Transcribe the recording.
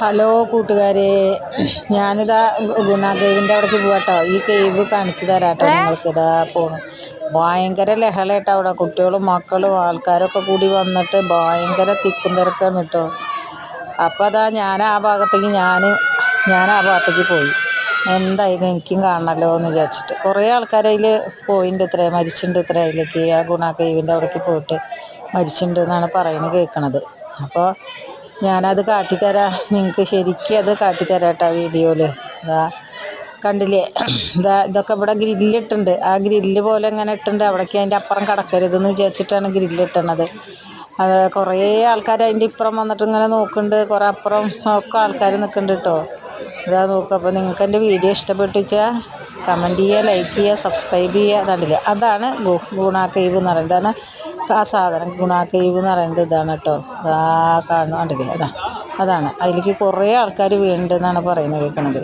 Hello കൂട്ടുകാരെ. ഞാനിതാ ഗുണ കേവിന്റെ അവിടേക്ക് പോകട്ടോ ഈ കേവ് കാണിച്ചു തരാട്ടോ നിങ്ങൾക്ക് ഇതാ പോണു. ഭയങ്കര ലഹളായിട്ടോ അവിടെ. കുട്ടികളും മക്കളും ആൾക്കാരൊക്കെ കൂടി വന്നിട്ട് ഭയങ്കര തിക്കും തിരക്കാണ് കേട്ടോ. അപ്പോൾ അതാ ഞാൻ ആ ഭാഗത്തേക്ക് ഞാൻ ഞാൻ ആ ഭാഗത്തേക്ക് പോയി. എന്തായാലും എനിക്കും കാണണമല്ലോ എന്ന് വിചാരിച്ചിട്ട്. കുറേ ആൾക്കാർ അതിൽ പോയിട്ടുണ്ട് ഇത്രേ മരിച്ചിട്ടുണ്ട് ഇത്ര അതിലേക്ക്. ആ ഗുണ കേവിന്റെ അവിടേക്ക് പോയിട്ട് മരിച്ചിട്ടുണ്ട് എന്നാണ് പറയുന്നത് കേൾക്കണത് അപ്പോൾ ഞാനത് കാട്ടിത്തരാം. നിങ്ങൾക്ക് ശരിക്കും അത് കാട്ടിത്തരാം കേട്ടോ വീഡിയോയിൽ ഇതാ കണ്ടില്ലേ? ഇതാ ഇതൊക്കെ ഇവിടെ ഗ്രില്ലിട്ടുണ്ട്. ആ ഗ്രില്ല് പോലെ ഇങ്ങനെ ഇട്ടുണ്ട്. അവിടേക്ക് അതിന്റെ അപ്പുറം കടക്കരുതെന്ന് വിചാരിച്ചിട്ടാണ് ഗ്രില്ല് ഇട്ടണത്. അത് കുറേ ആൾക്കാർ അതിന്റെ ഇപ്പുറം വന്നിട്ട് ഇങ്ങനെ നോക്കുന്നുണ്ട്. കുറേ അപ്പുറം ഒക്കെ ആൾക്കാർ നിൽക്കുന്നുണ്ട് കേട്ടോ. ഇതാ നോക്കുക അപ്പോൾ നിങ്ങൾക്ക് എന്റെ വീഡിയോ ഇഷ്ടപ്പെട്ടു വെച്ചാൽ കമന്റ് ചെയ്യുക ലൈക്ക് ചെയ്യുക സബ്സ്ക്രൈബ് ചെയ്യുക. കണ്ടില്ലേ? അതാണ് ഗുണ കേവ് എന്ന് പറയുന്നത്. ആ സാധനം ഗുണ കേവ് എന്ന് പറയുന്നത് ഇതാണ് കേട്ടോ ആ കാണുന്നുണ്ടല്ലേ അതാ. അതാണ്. അതിലേക്ക് കുറേ ആൾക്കാർ വീണിട്ടുണ്ടെന്നാണ് പറയുന്നത് കേൾക്കണത്